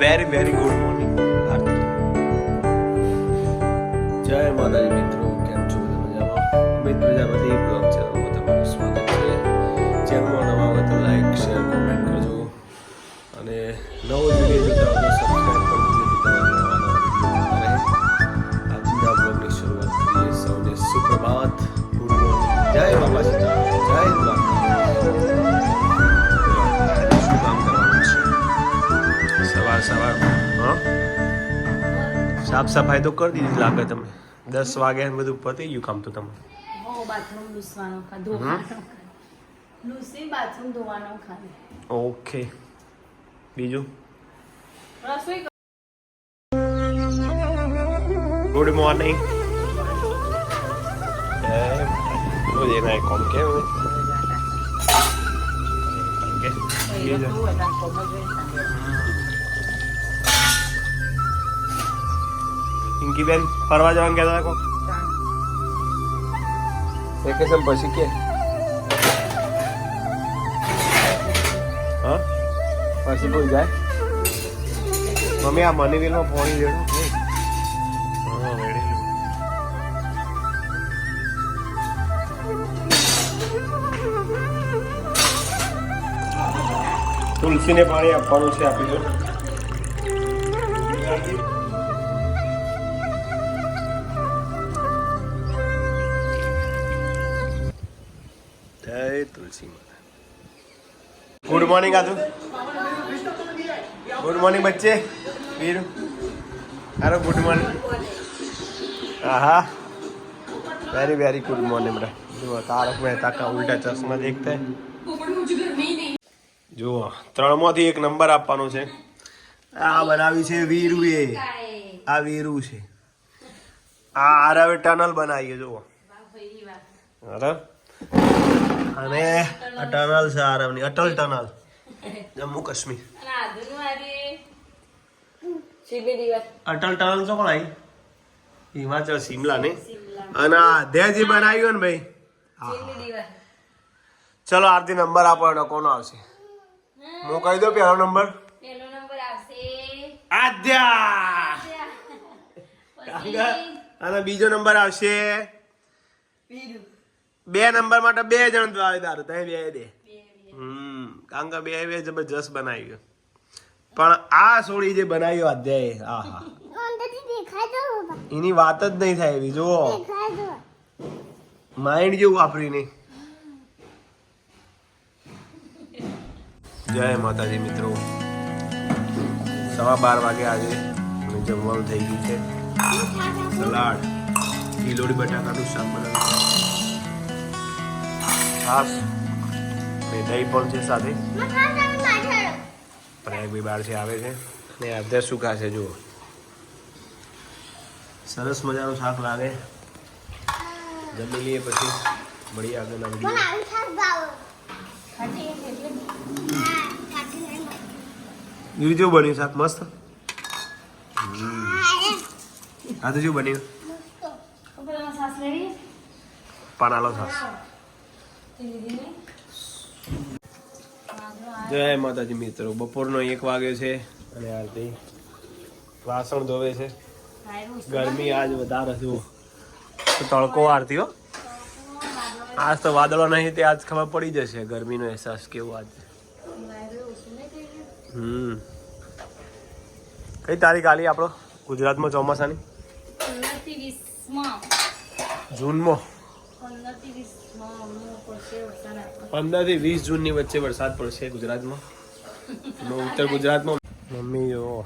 Very very good morning જય માતાજી મિત્રો, કેમ છો બધા મજામાં? અમિત પ્રજાપતિ બ્લોગ ચેનલમાં તમારું સ્વાગત છે. ચેનલમાં નવા હોય તો લાઈક શેર કોમેન્ટ કરજો. અને નવો વીડિયો જોતા હોય તો સબસ્ક્રાઈબ કરજો આજના બ્લોગની શરૂઆત કરીએ સૌને સુપ્રભાત. સાફ સફાઈ તો કરી દીધી લાગે તમે દસ વાગે ને બધું પતી ગયું કામ તો તમે હો બાથરૂમ લૂસવાનો ખા ધોવાનો ખા લૂસી બાથરૂમ ધોવાનો ખાલી ઓકે બીજું રસોઈ ગુડ મોર્નિંગ રોજ એના એક કોમ કેમ કે બીજું પિંકી ફરવા જવાનું કહેતા હતા વેકેશન પછી કે. હા? પછી કોઈ જાય. મમ્મી આ મની વેલમાં પોણી રેડો તુલસીને પાણી આપવાનું છે આપી દો. તુલસી માતા ગુડ મોર્નિંગ આદુ ગુડ મોર્નિંગ બચ્ચે. વીરુ હારો ગુડ મોર્નિંગ આહા વેરી વેરી ગુડ મોર્નિંગ બેટા જુઓ તારક મહેતા કા ઉલટા ચશ્મા દેખતા. જુઓ ત્રણમાંથી એક નંબર આપવાનો છે. આ બનાવી છે વીરુએ. આ વીરુ છે. આ આરાવે ટનલ બનાવીએ જુઓ. અરે અને આ ટનલ છે આરવની અટલ ટનલ. જમ્મુ કાશ્મીર. અટલ ટનલ તો કોણ આવી? હિમાચલ શિમલા ને? અને આ અધ્યાય જે બનાવ્યું ને ભાઈ? ચલો આરતી નંબર આપો એનો કોનો આવશે? હું કહી દઉં પહેલો નંબર આદ્યા! અને બીજો નંબર આવશે? બે નંબર માટે બે જણ દાવેદાર હતા બે બે. હમ કારણ કે બે બે જબરજસ્ત બનાવ્યું પણ આ સોળી જે બનાવ્યું અધ્યાય આ હા એની વાત જ નહીં થાય એવી જુઓ. માઇન્ડ જેવું વાપરીને જય માતાજી મિત્રો. સવા બાર વાગે આજે અને જમવાનું થઈ ગયું છે. સલાડ કિલોડી બટાકાનું શાક બનાવ્યું છાસ અને દહીં પણ છે સાથે. પ્રયાગભાઈ છે આવે છે. અને અધર સુકા છે જુઓ. સરસ મજાનું શાક લાગે. જમી લઈએ પછી. મળી આગળના વીડિયો જેવું બન્યું શાક? મસ્ત? આ તો શું બન્યું? પાનાલો છાસ જય માતાજી મિત્રો બપોરનો એક વાગે છે અને આરતી વાસણ ધોવે છે. ગરમી આજ વધારે જુઓ તો તડકો આરતી હો. આજ તો વાદળો નહીં તે આજ ખબર પડી જશે ગરમીનો અહેસાસ કેવો આજ. હમ. કઈ તારીખ આલી આપણો ગુજરાતમાં ચોમાસાની? જૂનમાં. પંદરથી વીસ જૂનની વચ્ચે વરસાદ પડશે ગુજરાતમાં. ઉત્તર ગુજરાતમાં. મમ્મી જો.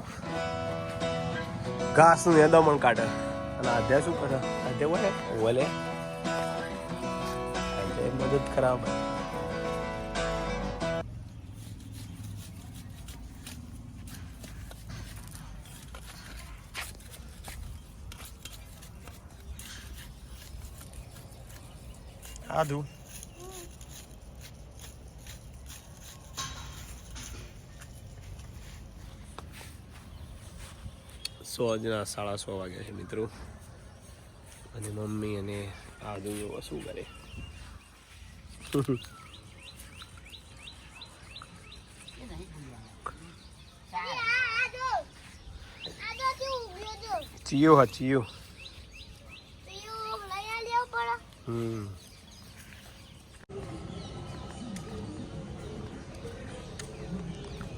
ઘાસનું યદમણ કાઢે. અને આધ્યા શું કરે? આધ્યા બોલે બોલે મદદ ખરાબ. આધું સો આજના સાડા સો વાગ્યા છે મિત્રો. અને મમ્મી અને આદુ એવો શું કરે. ચિયો હા ચિયો. હમ.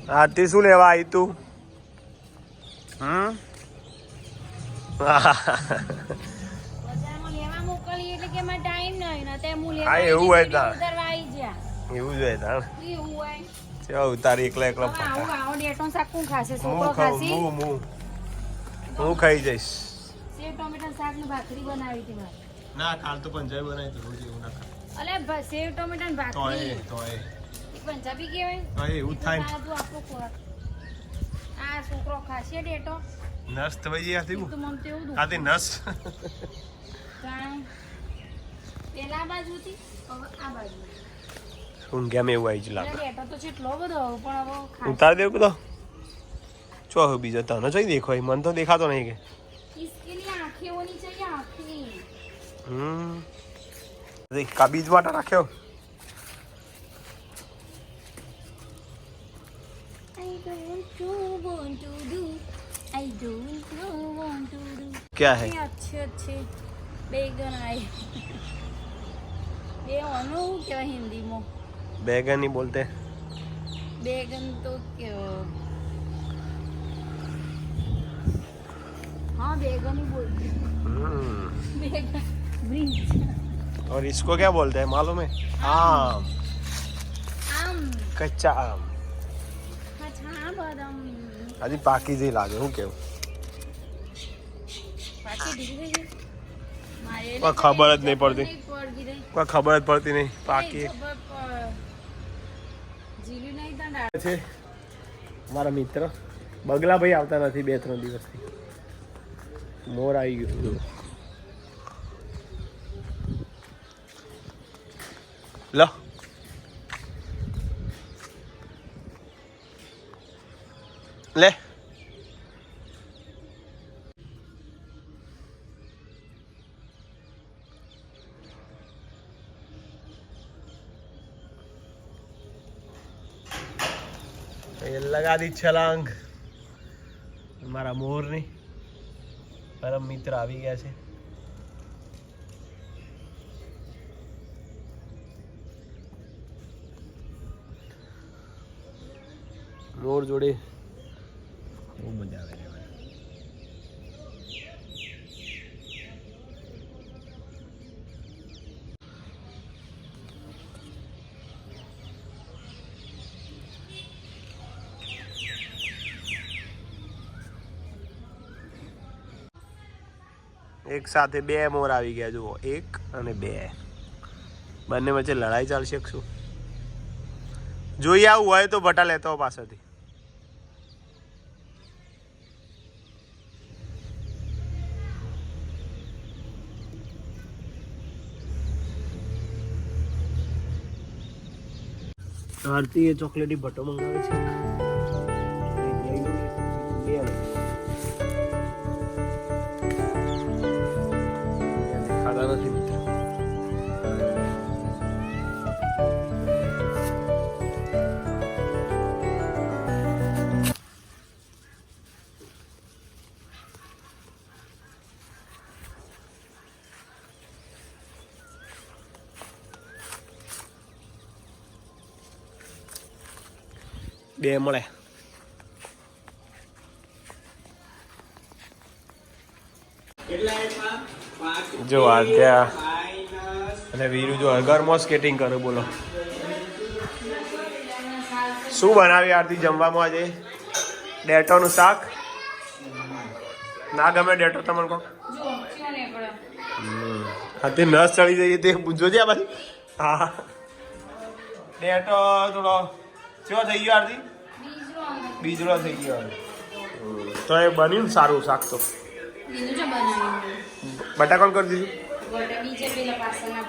છોકરો શું લેવા આવી તું? હું ખાઈ જઈશ. સેવ ટોમેટો શાક ભાખરી બનાવી હતી ના કાલ તો પંજાબી બનાવી તો રોજ એવું ના ખાય. અલે સેવ ટોમેટો તો ભાખરી. એ તો એ એ પંજાબી કહેવાય તો એ એવું જ થાય ને. સાદું આપણો ખોરાક આ છોકરો ખાશે ડેટો નસ તો ભાઈ આ તો થયું મને તો એવું આ તે નસ જાણ પેલા આ બાજુથી હવે આ બાજુ હું કેમ એવું આવી જ એટલે લાગે ડેટો તો કેટલો બધો હવે પણ હવે ખાશે ઉતાર દેવું કદો ચો હવે બીજો તને જોઈ દેખો મને તો દેખાતો નહીં કે इसके लिए आंखें होनी चाहिए आंखें હમ દેખ કા બીજ માટે રાખ્યો to want to do I don't know want to do क्या है? अच्छे अच्छे बैगन आए। ये अनु क्या हिंदी में। बैगन ही बोलते हैं। बैगन तो क्यों? हाँ बैगन ही बोलते हैं। हम्म। बैगन ब्रिंच और इसको क्या बोलते हैं मालूम है? आम। आम। कच्चा आम। હજી પાકી જઈ લાગે હું કેવું? કોઈ ખબર જ નહીં પડતી. નહીં પડતી રહી. કોઈ ખબર જ પડતી નહીં પાકી. છે. મારા મિત્ર. બગલા ભાઈ આવતા નથી બે ત્રણ દિવસથી. મોર આવી ગયું. લો. લે. લગા દી છલાંગ. મારા મોરની. પરમ મિત્ર આવી ગયા છે. મોર જોડે બહુ મજા આવે છે એક સાથે બે મોર આવી ગયા, જુઓ. એક અને બે. બંને વચ્ચે લડાઈ ચાલશે શું? જોઈએ આવું હોય તો ભટા લેતો આવો આરતી એ ચોકલેટી ભટ્ટો મંગાવે છે. બે મળે. જો આદ્યા અને વીરુ જો અગરમાં સ્કેટિંગ કરે, બોલો. શું બનાવી આરતી જમવામાં આજે? ડેટોનું શાક? ના ગમે ડેટો તમને કહો હા નસ ચડી જઈએ તે જોજે આ બાજુ. હા. ડેટો થોડો ચો થઈ ગયો આરતી. બીજડો થઈ ગયો. તો એ બન્યું ને સારું શાક તો. જો કરી દીધું?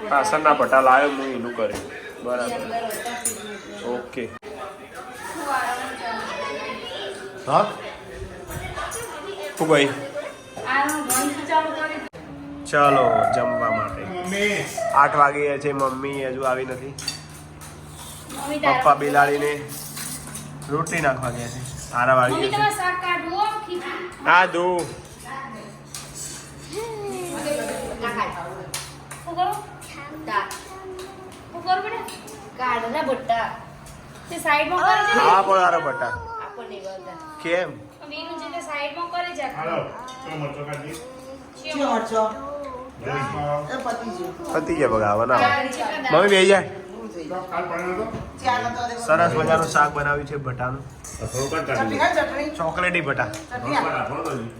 પાસણના ભટા લાવ્યો હું એનું કર્યું બરાબર. ઓકે. હા? કરી. ચાલો જમવા માટે. આઠ વાગે છે મમ્મી હજુ આવી નથી. પપ્પા બિલાડીને રોટલી નાખવા ગયા છે. આરા મમ્મી વાગી તમારે શાક કાઢવું હો, દો. શું કરો? તા શું કરો બેટા કાઢના બટ્ટા. તે સાઈડમાં કરે છે ને? હા પણ હારો બટા કેમ? વીનું જે તે સાઈડમાં કરે છે. હાલો તો મરચો કાઢી પતી ગયા. બગા બનાવો. મમ્મી બે જાય સરસ મજાનું શાક બનાવ્યું છે ભટાનું થોડું કાઢ ચોકલેટી ભટા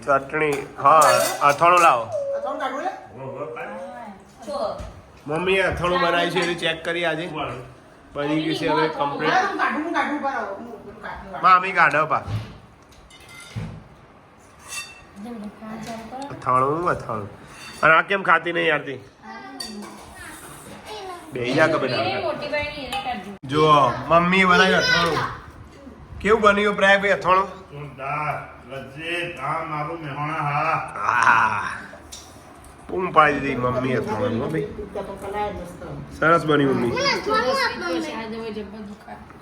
ચટણી હા અથાણું લાવો. મમ્મીએ અથાણું બનાવ્યું છે એ ચેક કરી આજે. બની ગયું છે હવે કમ્પ્લીટ મામી કાઢો પા. અથાણું અથાણું. અને આ કેમ ખાતી નહીં યારતી બે જા કે બધા જો મમ્મી બનાવ્યું અથાણું કેવું બન્યું પ્રાય ભાઈ અથાણું? જોરદાર. લજ્જત આમ મારું મેહોણા હા. આહ. બૂમ પાડી દીધી મમ્મી અથાણું હો ભાઈ. સરસ બન્યું મમ્મી.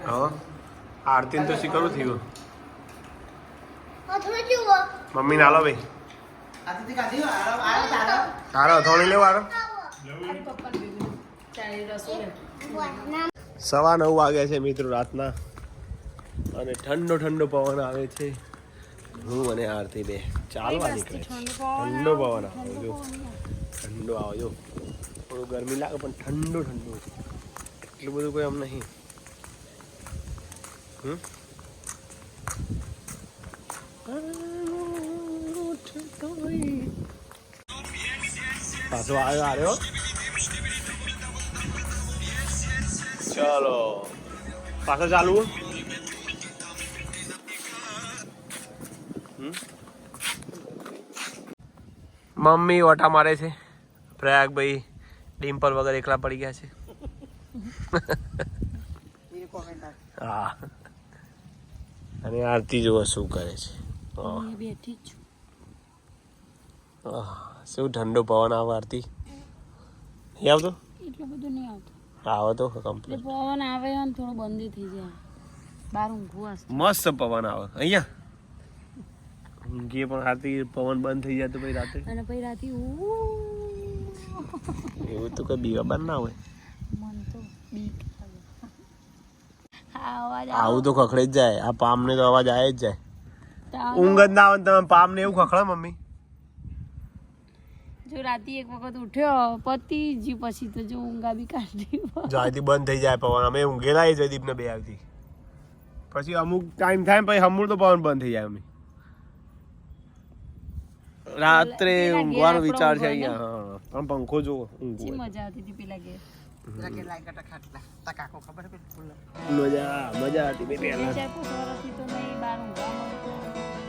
હા. આરતીને તો શીખરું થયું. મમ્મી ના નાલો ભાઈ. તારો અથાણી લેવો આરો અરે સવા નવ વાગ્યા છે મિત્રો રાતના. અને ઠંડો ઠંડો પવન આવે છે. હું અને આરતી બે ચાલવા નીકળે ઠંડો પવન આવજો ઠંડો આવજો થોડું ગરમી લાગે, પણ ઠંડો ઠંડો એટલું બધું કોઈ આમ નહીં. હમ? પાછો આવ્યો આવ્યો ચલો. પાછળ ચાલુ? મમ્મી ઓટા મારે છે. પ્રયાગભાઈ ડિમ્પલ વગર એકલા પડી ગયા છે. હા. અને આરતી જુઓ શું કરે છે? શું ઠંડો પવન આવે આરતી? આવતો? એટલું બધું નહીં આવતું. આવે તો કમ્પ્લીટ પવન આવે ને થોડું બંધ થઈ જાય. બાર ઊંઘવું હશે. મસ્ત પવન આવે. અહીંયા? ઊંઘીએ પણ રાતે પવન બંધ થઈ જાય તો પછી રાતે? અને પછી રાતે એવું તો કઈ બીવા બાર ના હોય. મન તો બીક આવું. તો ખખડે જ જાય. આ પામને તો અવાજ આવે જ જાય. ઊંઘ જ ના આવે તમે પામ ને એવું ખખડે મમ્મી. જો રાતે એક વખત ઉઠ્યો પતિ જી પછી તો જો ઊંઘા બી કાઢી જો બંધ થઈ જાય પવન. અમે ઊંઘેલા જ જયદીપ ને બે આવતી. પછી અમુક ટાઈમ થાય ને પછી હમુર તો પવન બંધ થઈ જાય અમે. રાત્રે ઊંઘવાનો વિચાર છે અહીંયા. હા પણ પંખો જો શી મજા આવતી હતી પેલા મજા મજા હતી બે પહેલા.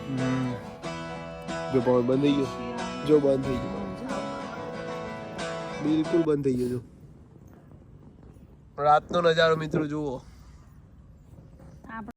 હમ. જો પવન બંધ થઈ ગયો. જો બંધ થઈ ગયો. બિલકુલ બંધ થઈ ગયો જો. રાતનો નજારો મિત્રો જુઓ.